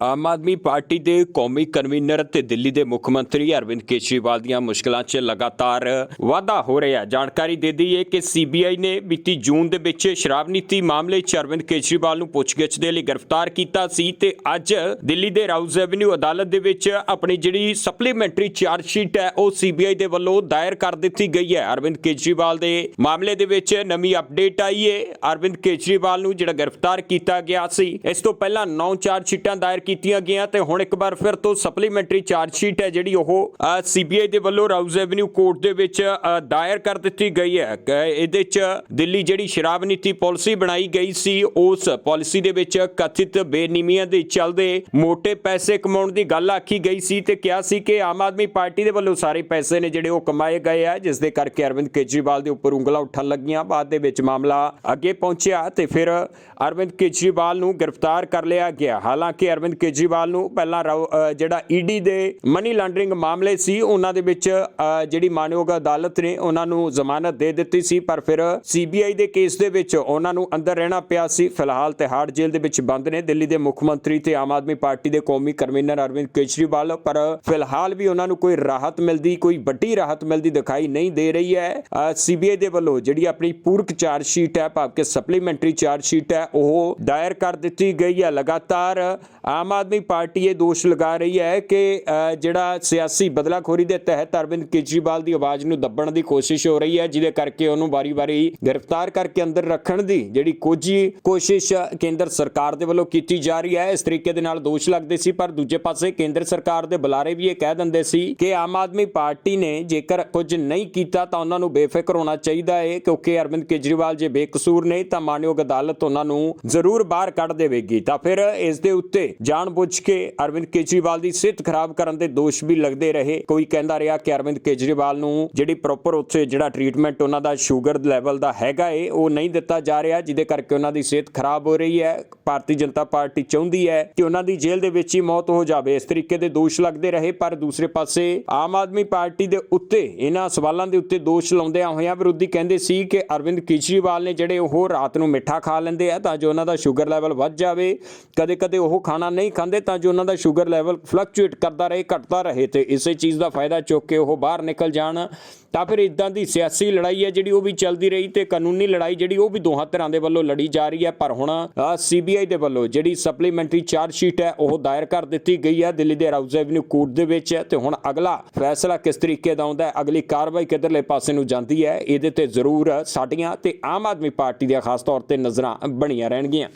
Aam Aadmi party ਦੇ ਕੌਮੀ convener ਅਤੇ ਦਿੱਲੀ ਦੇ ਮੁੱਖ ਮੰਤਰੀ ਅਰਵਿੰਦ ਕੇਜਰੀਵਾਲ ਦੀਆਂ ਮੁਸ਼ਕਲਾਂ 'ਚ ਲਗਾਤਾਰ ਵਾਧਾ ਹੋ ਰਿਹਾ ਹੈ। ਜਾਣਕਾਰੀ ਦੇ ਦਈਏ ਕਿ ਸੀਬੀਆਈ ਨੇ ਬੀਤੀ ਜੂਨ ਦੇ ਵਿੱਚ ਸ਼ਰਾਬ ਨੀਤੀ ਮਾਮਲੇ 'ਚ ਅਰਵਿੰਦ ਕੇਜਰੀਵਾਲ ਨੂੰ ਪੁੱਛਗਿੱਛ ਦੇ ਲਈ ਗ੍ਰਿਫਤਾਰ ਕੀਤਾ ਸੀ ਤੇ ਅੱਜ ਦਿੱਲੀ ਦੇ ਰਾਉਜ਼ ਐਵਨਿਊ ਅਦਾਲਤ ਦੇ ਵਿੱਚ ਆਪਣੀ ਜਿਹੜੀ ਸਪਲੀਮੈਂਟਰੀ ਚਾਰਜ ਸ਼ੀਟ ਹੈ, ਉਹ ਸੀਬੀਆਈ ਦੇ ਵੱਲੋਂ ਦਾਇਰ ਕਰ ਦਿੱਤੀ ਗਈ ਹੈ। ਅਰਵਿੰਦ ਕੇਜਰੀਵਾਲ ਦੇ ਮਾਮਲੇ ਦੇ ਵਿੱਚ ਨਵੀਂ ਅਪਡੇਟ ਆਈ ਹੈ ਅਰਵਿੰਦ ਕੇਜਰੀਵਾਲ ਨੂੰ ਜਿਹੜਾ ਗ੍ਰਿਫਤਾਰ ਕੀਤਾ ਗਿਆ ਸੀ, ਇਸ ਤੋਂ ਪਹਿਲਾਂ 9 ਚਾਰਜ ਸ਼ੀਟਾਂ ਦਾਇਰ ਕੀਤੀਆਂ ਗਈਆਂ ਤੇ ਹੁਣ ਇੱਕ ਵਾਰ ਫਿਰ ਤੋਂ ਸਪਲੀਮੈਂਟਰੀ ਚਾਰਜ ਸ਼ੀਟ ਹੈ ਜਿਹੜੀ ਉਹ ਸੀਬੀਆਈ ਦੇ ਵੱਲੋਂ ਰਾਉਜ਼ ਐਵਨਿਊ ਕੋਰਟ ਦੇ ਵਿੱਚ ਦਾਇਰ ਕਰ ਦਿੱਤੀ ਗਈ ਹੈ। ਇਹਦੇ 'ਚ ਦਿੱਲੀ ਜਿਹੜੀ ਸ਼ਰਾਬ ਨੀਤੀ ਪਾਲਿਸੀ ਬਣਾਈ ਗਈ ਸੀ, ਉਸ ਪਾਲਿਸੀ ਦੇ ਵਿੱਚ ਕਥਿਤ ਬੇਨਿਯਮੀਆਂ ਦੇ ਚੱਲਦੇ ਮੋٹے ਪੈਸੇ ਕਮਾਉਣ ਦੀ ਗੱਲ ਆਖੀ ਗਈ ਸੀ ਤੇ ਕਿਹਾ ਸੀ ਕਿ ਆਮ ਆਦਮੀ ਪਾਰਟੀ ਦੇ ਵੱਲੋਂ ਸਾਰੇ ਪੈਸੇ ਨੇ ਜਿਹੜੇ ਉਹ ਕਮਾਏ ਗਏ ਆ, ਜਿਸ ਦੇ ਕਰਕੇ ਅਰਵਿੰਦ ਕੇਜਰੀਵਾਲ ਦੇ ਉੱਪਰ ਉਂਗਲਾਂ ਉੱਠਣ ਲੱਗੀਆਂ। ਬਾਅਦ ਦੇ ਵਿੱਚ ਮਾਮਲਾ ਅੱਗੇ ਪਹੁੰਚਿਆ ਤੇ ਫਿਰ ਅਰਵਿੰਦ ਕੇਜਰੀਵਾਲ ਨੂੰ ਗ੍ਰਿਫਤਾਰ ਕਰ ਲਿਆ ਗਿਆ। ਹਾਲਾਂਕਿ ਅਰਵਿੰਦ ਕੇਜਰੀਵਾਲ ਨੂੰ ਪਹਿਲਾਂ ਰਾਓ- ਅ, ਜਿਹੜਾ ਈਡੀ ਦੇ ਮਨੀ ਲਾਂਡਰਿੰਗ ਮਾਮਲੇ ਸੀ ਉਹਨਾਂ ਦੇ ਵਿੱਚ ਜਿਹੜੀ ਮਾਨਯੋਗ ਅਦਾਲਤ ਨੇ ਉਹਨਾਂ ਨੂੰ ਜ਼ਮਾਨਤ ਦੇ ਦਿੱਤੀ ਸੀ ਪਰ ਫਿਰ ਸੀਬੀਆਈ ਦੇ ਕੇਸ ਦੇ ਵਿੱਚ ਉਹਨਾਂ ਨੂੰ ਅੰਦਰ ਰਹਿਣਾ ਪਿਆ ਸੀ। ਫਿਲਹਾਲ ਤਿਹਾੜ ਜੇਲ੍ਹ ਦੇ ਵਿੱਚ ਬੰਦ ਨੇ। ਦਿੱਲੀ ਦੇ ਮੁੱਖ ਮੰਤਰੀ ਤੇ ਆਮ ਆਦਮੀ ਪਾਰਟੀ ਦੇ ਕੌਮੀ ਕਨਵੀਨਰ ਅਰਵਿੰਦ ਕੇਜਰੀਵਾਲ ਪਰ ਫਿਲਹਾਲ ਵੀ ਉਹਨਾਂ ਨੂੰ ਕੋਈ ਰਾਹਤ ਮਿਲਦੀ ਕੋਈ ਵੱਡੀ ਰਾਹਤ ਮਿਲਦੀ ਦਿਖਾਈ ਨਹੀਂ ਦੇ ਰਹੀ ਹੈ। ਸੀਬੀਆਈ ਦੇ ਵੱਲੋਂ ਜਿਹੜੀ ਆਪਣੀ ਪੂਰਕ ਚਾਰਜ ਸ਼ੀਟ ਹੈ ਭਾਵ ਕਿ ਸਪਲੀਮੈਂਟਰੀ ਚਾਰਜ ਸ਼ੀਟ ਹੈ ਉਹ ਦਾਇਰ ਕਰ ਦਿੱਤੀ ਗਈ ਹੈ। ਲਗਾਤਾਰ ਆਮ ਆਮ ਆਦਮੀ ਪਾਰਟੀ ਇਹ ਦੋਸ਼ ਲਗਾ ਰਹੀ ਹੈ ਕਿ ਜਿਹੜਾ ਸਿਆਸੀ ਬਦਲਾਖੋਰੀ ਦੇ ਤਹਿਤ ਅਰਵਿੰਦ ਕੇਜਰੀਵਾਲ ਦੀ ਆਵਾਜ਼ ਨੂੰ ਦੱਬਣ ਦੀ ਕੋਸ਼ਿਸ਼ ਹੋ ਰਹੀ ਹੈ, ਜਿਹਦੇ ਕਰਕੇ ਉਹਨੂੰ ਵਾਰੀ-ਵਾਰੀ ਗ੍ਰਿਫਤਾਰ ਕਰਕੇ ਅੰਦਰ ਰੱਖਣ ਦੀ ਜਿਹੜੀ ਕੋਝੀ ਕੋਸ਼ਿਸ਼ ਕੇਂਦਰ ਸਰਕਾਰ ਦੇ ਵੱਲੋਂ ਕੀਤੀ ਜਾ ਰਹੀ ਹੈ, ਇਸ ਤਰੀਕੇ ਦੇ ਨਾਲ ਦੋਸ਼ ਲੱਗਦੇ ਸੀ, ਪਰ ਦੂਜੇ ਪਾਸੇ ਕੇਂਦਰ ਸਰਕਾਰ ਦੇ ਬੁਲਾਰੇ ਵੀ ਇਹ ਕਹਿ ਦਿੰਦੇ ਸੀ ਕਿ ਆਮ ਆਦਮੀ ਪਾਰਟੀ ਨੇ ਜੇਕਰ ਕੁਝ ਨਹੀਂ ਕੀਤਾ ਤਾਂ ਉਹਨਾਂ ਨੂੰ ਬੇਫਿਕਰ ਹੋਣਾ ਚਾਹੀਦਾ ਹੈ, ਕਿਉਂਕਿ ਅਰਵਿੰਦ ਕੇਜਰੀਵਾਲ ਜੇ ਬੇਕਸੂਰ ਨੇ ਤਾਂ ਮਾਨਯੋਗ ਅਦਾਲਤ ਉਹਨਾਂ ਨੂੰ ਜ਼ਰੂਰ ਬਾਹਰ ਕੱਢ ਦੇਵੇਗੀ। ਤਾਂ ਫਿਰ ਇਸ ਦੇ ਉੱਤੇ ਜਾਣਬੁੱਝ ਕੇ ਅਰਵਿੰਦ ਕੇਜਰੀਵਾਲ ਦੀ ਸਿਹਤ ਖਰਾਬ ਕਰਨ ਦੇ ਦੋਸ਼ ਵੀ ਲੱਗਦੇ ਰਹੇ। ਕੋਈ ਕਹਿੰਦਾ ਰਿਹਾ ਕਿ ਅਰਵਿੰਦ ਕੇਜਰੀਵਾਲ ਨੂੰ ਜਿਹੜੀ ਪ੍ਰੋਪਰ ਉੱਥੇ ਜਿਹੜਾ ਟ੍ਰੀਟਮੈਂਟ ਉਹਨਾਂ ਦਾ ਸ਼ੂਗਰ ਲੈਵਲ ਦਾ ਹੈਗਾ ਏ, ਉਹ ਨਹੀਂ ਦਿੱਤਾ ਜਾ ਰਿਹਾ, ਜਿਹਦੇ ਕਰਕੇ ਉਹਨਾਂ ਦੀ ਸਿਹਤ ਖਰਾਬ ਹੋ ਰਹੀ ਹੈ। ਭਾਰਤੀ ਜਨਤਾ ਪਾਰਟੀ ਚਾਹੁੰਦੀ ਹੈ ਕਿ ਉਹਨਾਂ ਦੀ ਜੇਲ੍ਹ ਦੇ ਵਿੱਚ ਹੀ ਮੌਤ ਹੋ ਜਾਵੇ। ਇਸ ਤਰੀਕੇ ਦੇ ਦੋਸ਼ ਲੱਗਦੇ ਰਹੇ, ਪਰ ਦੂਸਰੇ ਪਾਸੇ ਆਮ ਆਦਮੀ ਪਾਰਟੀ ਦੇ ਉੱਤੇ ਇਹਨਾਂ ਸਵਾਲਾਂ ਦੇ ਉੱਤੇ ਦੋਸ਼ ਲਾਉਂਦਿਆਂ ਹੋਇਆਂ ਵਿਰੋਧੀ ਕਹਿੰਦੇ ਸੀ ਕਿ ਅਰਵਿੰਦ ਕੇਜਰੀਵਾਲ ਨੇ ਜਿਹੜੇ ਉਹ ਰਾਤ ਨੂੰ ਮਿੱਠਾ ਖਾ ਲੈਂਦੇ ਆ, ਤਾਂ ਜੋ ਉਹਨਾਂ ਦਾ ਸ਼ੂਗਰ ਲੈਵਲ ਵੱਧ ਜਾਵੇ। ਕਦੇ-ਕਦੇ ਉਹ ਖਾਣਾ ਨਹੀਂ ਖਾਂਦੇ ਤਾਂ ਜੋ ਉਹਨਾਂ ਦਾ ਸ਼ੂਗਰ ਲੈਵਲ ਫਲਕਚੁਏਟ ਕਰਦਾ ਰਹੇ, ਘਟਦਾ ਰਹੇ ਤੇ ਇਸੇ ਚੀਜ਼ ਦਾ ਫਾਇਦਾ ਚੁੱਕ ਕੇ ਉਹ ਬਾਹਰ ਨਿਕਲ ਜਾਣ। ਤਾਂ ਫਿਰ ਇਦਾਂ ਦੀ ਸਿਆਸੀ ਲੜਾਈ ਹੈ ਜਿਹੜੀ ਉਹ ਵੀ ਚੱਲਦੀ ਰਹੀ ਤੇ ਕਾਨੂੰਨੀ ਲੜਾਈ ਜਿਹੜੀ ਉਹ ਵੀ ਦੋਹਾਂ ਧਿਰਾਂ ਦੇ ਵੱਲੋਂ ਲੜੀ ਜਾ ਰਹੀ ਹੈ। ਪਰ ਹੁਣ ਸੀਬੀਆਈ ਦੇ ਵੱਲੋਂ ਜਿਹੜੀ ਸਪਲੀਮੈਂਟਰੀ ਚਾਰਜ ਸ਼ੀਟ ਹੈ, ਉਹ ਦਾਇਰ ਕਰ ਦਿੱਤੀ ਗਈ ਹੈ ਦਿੱਲੀ ਦੇ ਰਾਉਜ਼ ਐਵਨਿਊ ਕੋਰਟ ਦੇ ਵਿੱਚ ਤੇ ਹੁਣ ਅਗਲਾ ਫੈਸਲਾ ਕਿਸ ਤਰੀਕੇ ਦਾ ਆਉਂਦਾ ਹੈ, ਅਗਲੀ ਕਾਰਵਾਈ ਕਿੱਧਰਲੇ ਪਾਸੇ ਨੂੰ ਜਾਂਦੀ ਹੈ, ਇਹਦੇ ਤੇ ਜ਼ਰੂਰ ਸਾਡੀਆਂ ਤੇ ਆਮ ਆਦਮੀ ਪਾਰਟੀ ਦੀਆਂ ਖਾਸ ਤੌਰ ਤੇ ਨਜ਼ਰਾਂ ਬਣੀਆਂ ਰਹਿਣਗੀਆਂ।